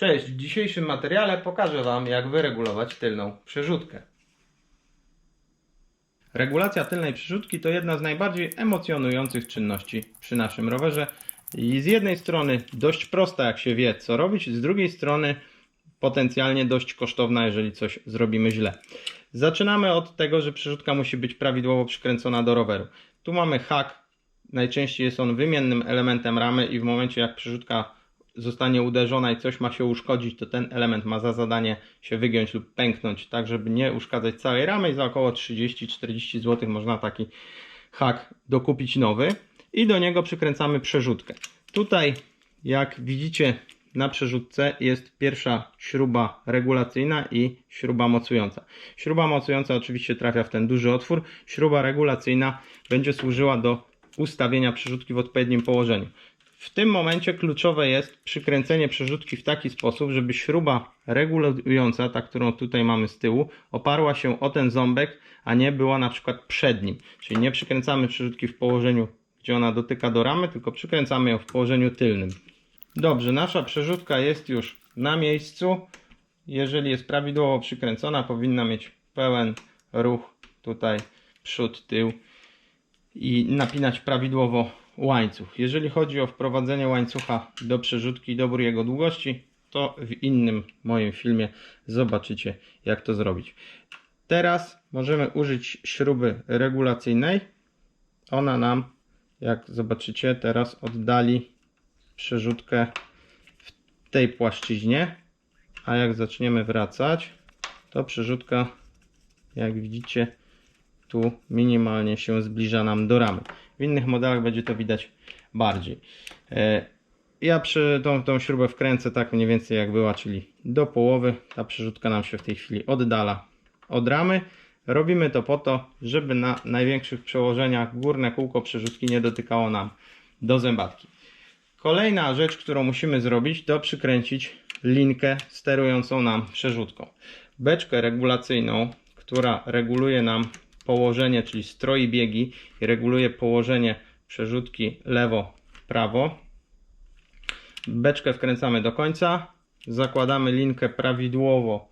Cześć, w dzisiejszym materiale pokażę Wam jak wyregulować tylną przerzutkę. Regulacja tylnej przerzutki to jedna z najbardziej emocjonujących czynności przy naszym rowerze i z jednej strony dość prosta jak się wie co robić, z drugiej strony potencjalnie dość kosztowna jeżeli coś zrobimy źle. Zaczynamy od tego, że przerzutka musi być prawidłowo przykręcona do roweru. Tu mamy hak, najczęściej jest on wymiennym elementem ramy i w momencie jak przerzutka zostanie uderzona i coś ma się uszkodzić, to ten element ma za zadanie się wygiąć lub pęknąć, tak żeby nie uszkadzać całej ramy i za około 30-40 zł można taki hak dokupić nowy i do niego przykręcamy przerzutkę. Tutaj jak widzicie na przerzutce jest pierwsza śruba regulacyjna i śruba mocująca. Śruba mocująca oczywiście trafia w ten duży otwór, śruba regulacyjna będzie służyła do ustawienia przerzutki w odpowiednim położeniu. W tym momencie kluczowe jest przykręcenie przerzutki w taki sposób, żeby śruba regulująca, ta którą tutaj mamy z tyłu, oparła się o ten ząbek, a nie była na przykład przed nim. Czyli nie przykręcamy przerzutki w położeniu, gdzie ona dotyka do ramy, tylko przykręcamy ją w położeniu tylnym. Dobrze, nasza przerzutka jest już na miejscu. Jeżeli jest prawidłowo przykręcona, powinna mieć pełen ruch tutaj przód, tył i napinać prawidłowo łańcuch. Jeżeli chodzi o wprowadzenie łańcucha do przerzutki i dobór jego długości, to w innym moim filmie zobaczycie jak to zrobić. Teraz możemy użyć śruby regulacyjnej. Ona nam, jak zobaczycie, teraz oddali przerzutkę w tej płaszczyźnie, a jak zaczniemy wracać, to przerzutka, jak widzicie, tu minimalnie się zbliża nam do ramy. W innych modelach będzie to widać bardziej. E, Ja przy tą, tą śrubę wkręcę tak mniej więcej jak była, czyli do połowy. Ta przerzutka nam się w tej chwili oddala od ramy. Robimy to po to, żeby na największych przełożeniach górne kółko przerzutki nie dotykało nam do zębatki. Kolejna rzecz, którą musimy zrobić, to przykręcić linkę sterującą nam przerzutką. Beczkę regulacyjną, która reguluje nam położenie, czyli stroi biegi i reguluje położenie przerzutki lewo-prawo. Beczkę wkręcamy do końca, zakładamy linkę prawidłowo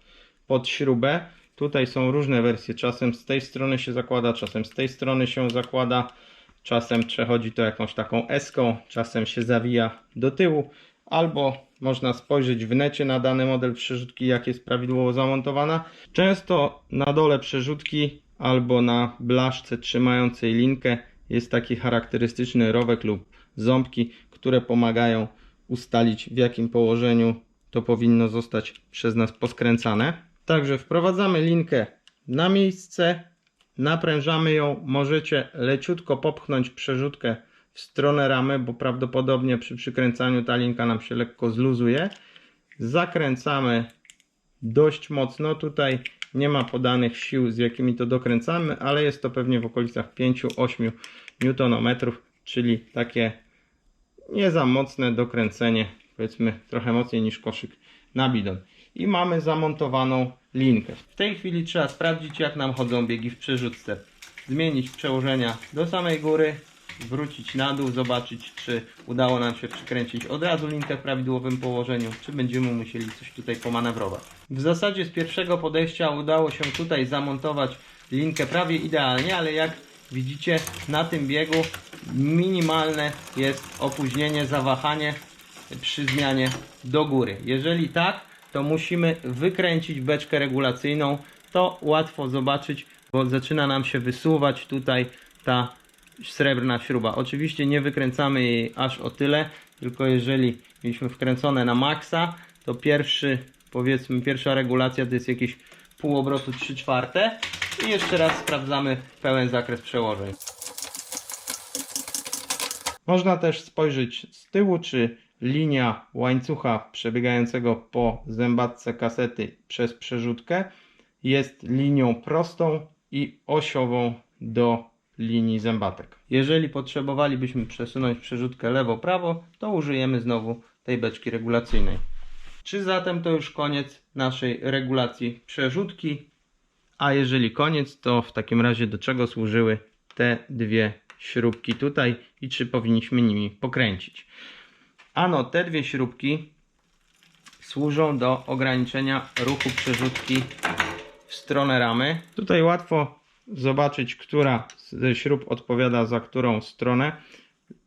pod śrubę. Tutaj są różne wersje, czasem z tej strony się zakłada, czasem z tej strony się zakłada. Czasem przechodzi to jakąś taką eską, czasem się zawija do tyłu, albo można spojrzeć w necie na dany model przerzutki, jak jest prawidłowo zamontowana. Często na dole przerzutki albo na blaszce trzymającej linkę jest taki charakterystyczny rowek lub ząbki, które pomagają ustalić w jakim położeniu to powinno zostać przez nas poskręcane. Także wprowadzamy linkę na miejsce, naprężamy ją, możecie leciutko popchnąć przerzutkę w stronę ramy, bo prawdopodobnie przy przykręcaniu ta linka nam się lekko zluzuje. Zakręcamy dość mocno. Tutaj nie ma podanych sił, z jakimi to dokręcamy, ale jest to pewnie w okolicach 5-8 Nm, czyli takie nie za mocne dokręcenie, powiedzmy trochę mocniej niż koszyk na bidon. I mamy zamontowaną linkę. W tej chwili trzeba sprawdzić, jak nam chodzą biegi w przerzutce. Zmienić przełożenia do samej góry, wrócić na dół, zobaczyć, czy udało nam się przykręcić od razu linkę w prawidłowym położeniu, czy będziemy musieli coś tutaj pomanewrować. W zasadzie z pierwszego podejścia udało się tutaj zamontować linkę prawie idealnie, ale jak widzicie na tym biegu minimalne jest opóźnienie, zawahanie przy zmianie do góry. Jeżeli tak, to musimy wykręcić beczkę regulacyjną. To łatwo zobaczyć, bo zaczyna nam się wysuwać tutaj ta srebrna śruba. Oczywiście nie wykręcamy jej aż o tyle, tylko jeżeli mieliśmy wkręcone na maksa, to pierwszy, powiedzmy, pierwsza regulacja to jest jakieś pół obrotu 3 czwarte i jeszcze raz sprawdzamy pełen zakres przełożeń. Można też spojrzeć z tyłu, czy linia łańcucha przebiegającego po zębatce kasety przez przerzutkę jest linią prostą i osiową do linii zębatek. Jeżeli potrzebowalibyśmy przesunąć przerzutkę lewo-prawo, to użyjemy znowu tej beczki regulacyjnej. Czy zatem to już koniec naszej regulacji przerzutki? A jeżeli koniec, to w takim razie do czego służyły te dwie śrubki tutaj i czy powinniśmy nimi pokręcić? Ano, te dwie śrubki służą do ograniczenia ruchu przerzutki w stronę ramy. Tutaj łatwo zobaczyć, która ze śrub odpowiada za którą stronę,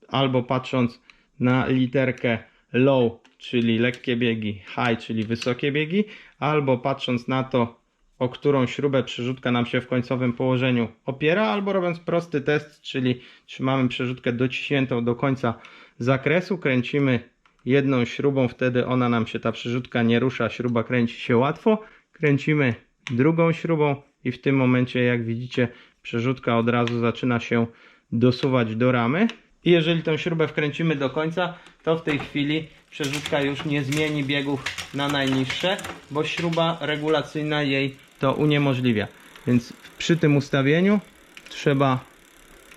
albo patrząc na literkę low, czyli lekkie biegi, high, czyli wysokie biegi, albo patrząc na to, o którą śrubę przerzutka nam się w końcowym położeniu opiera, albo robiąc prosty test, czyli trzymamy przerzutkę dociśniętą do końca zakresu, kręcimy jedną śrubą, wtedy ona nam się, ta przerzutka nie rusza, śruba kręci się łatwo, kręcimy drugą śrubą i w tym momencie, jak widzicie, przerzutka od razu zaczyna się dosuwać do ramy. I jeżeli tą śrubę wkręcimy do końca, to w tej chwili przerzutka już nie zmieni biegów na najniższe, bo śruba regulacyjna jej to uniemożliwia. Więc przy tym ustawieniu trzeba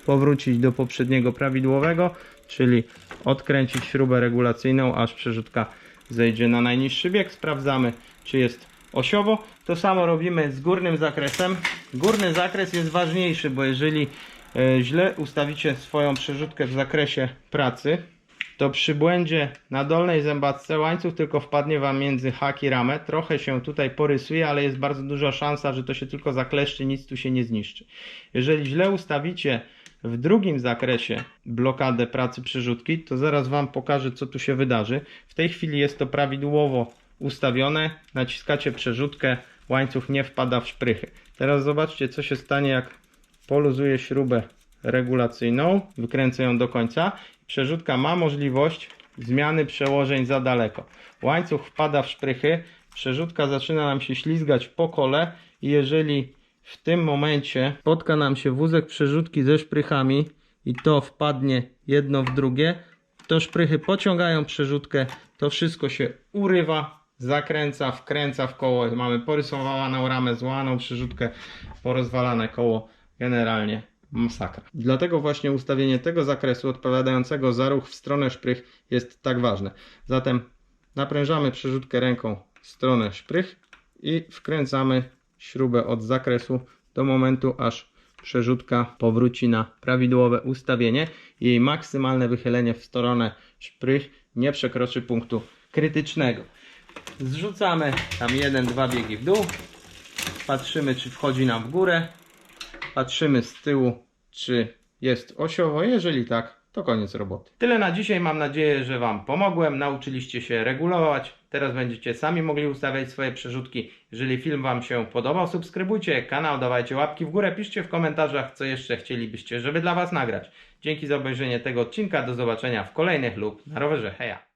powrócić do poprzedniego prawidłowego, czyli odkręcić śrubę regulacyjną, aż przerzutka zejdzie na najniższy bieg. Sprawdzamy, czy jest osiowo. To samo robimy z górnym zakresem. Górny zakres jest ważniejszy, bo jeżeli e, źle ustawicie swoją przerzutkę w zakresie pracy, to przy błędzie na dolnej zębatce łańcuch tylko wpadnie Wam między hak i ramę. Trochę się tutaj porysuje, ale jest bardzo duża szansa, że to się tylko zakleszczy, nic tu się nie zniszczy. Jeżeli źle ustawicie w drugim zakresie blokadę pracy przerzutki, to zaraz Wam pokażę, co tu się wydarzy. W tej chwili jest to prawidłowo ustawione. Naciskacie przerzutkę, łańcuch nie wpada w szprychy. Teraz zobaczcie, co się stanie, jak poluzuję śrubę regulacyjną, wykręcę ją do końca. Przerzutka ma możliwość zmiany przełożeń za daleko. Łańcuch wpada w szprychy, przerzutka zaczyna nam się ślizgać po kole i jeżeli w tym momencie spotka nam się wózek przerzutki ze szprychami i to wpadnie jedno w drugie, to szprychy pociągają przerzutkę, to wszystko się urywa, zakręca, wkręca w koło. Mamy porysowaną ramę, złaną przerzutkę, porozwalane koło. Generalnie masakra. Dlatego właśnie ustawienie tego zakresu odpowiadającego za ruch w stronę szprych jest tak ważne. Zatem naprężamy przerzutkę ręką w stronę szprych i wkręcamy śrubę od zakresu do momentu, aż przerzutka powróci na prawidłowe ustawienie. Jej maksymalne wychylenie w stronę szprych nie przekroczy punktu krytycznego. Zrzucamy tam jeden, dwa biegi w dół. Patrzymy, czy wchodzi nam w górę. Patrzymy z tyłu, czy jest osiowo. Jeżeli tak, to koniec roboty. Tyle na dzisiaj. Mam nadzieję, że Wam pomogłem. Nauczyliście się regulować. Teraz będziecie sami mogli ustawiać swoje przerzutki. Jeżeli film Wam się podobał, subskrybujcie kanał, dawajcie łapki w górę, piszcie w komentarzach, co jeszcze chcielibyście, żeby dla Was nagrać. Dzięki za obejrzenie tego odcinka. Do zobaczenia w kolejnych lub na rowerze. Heja!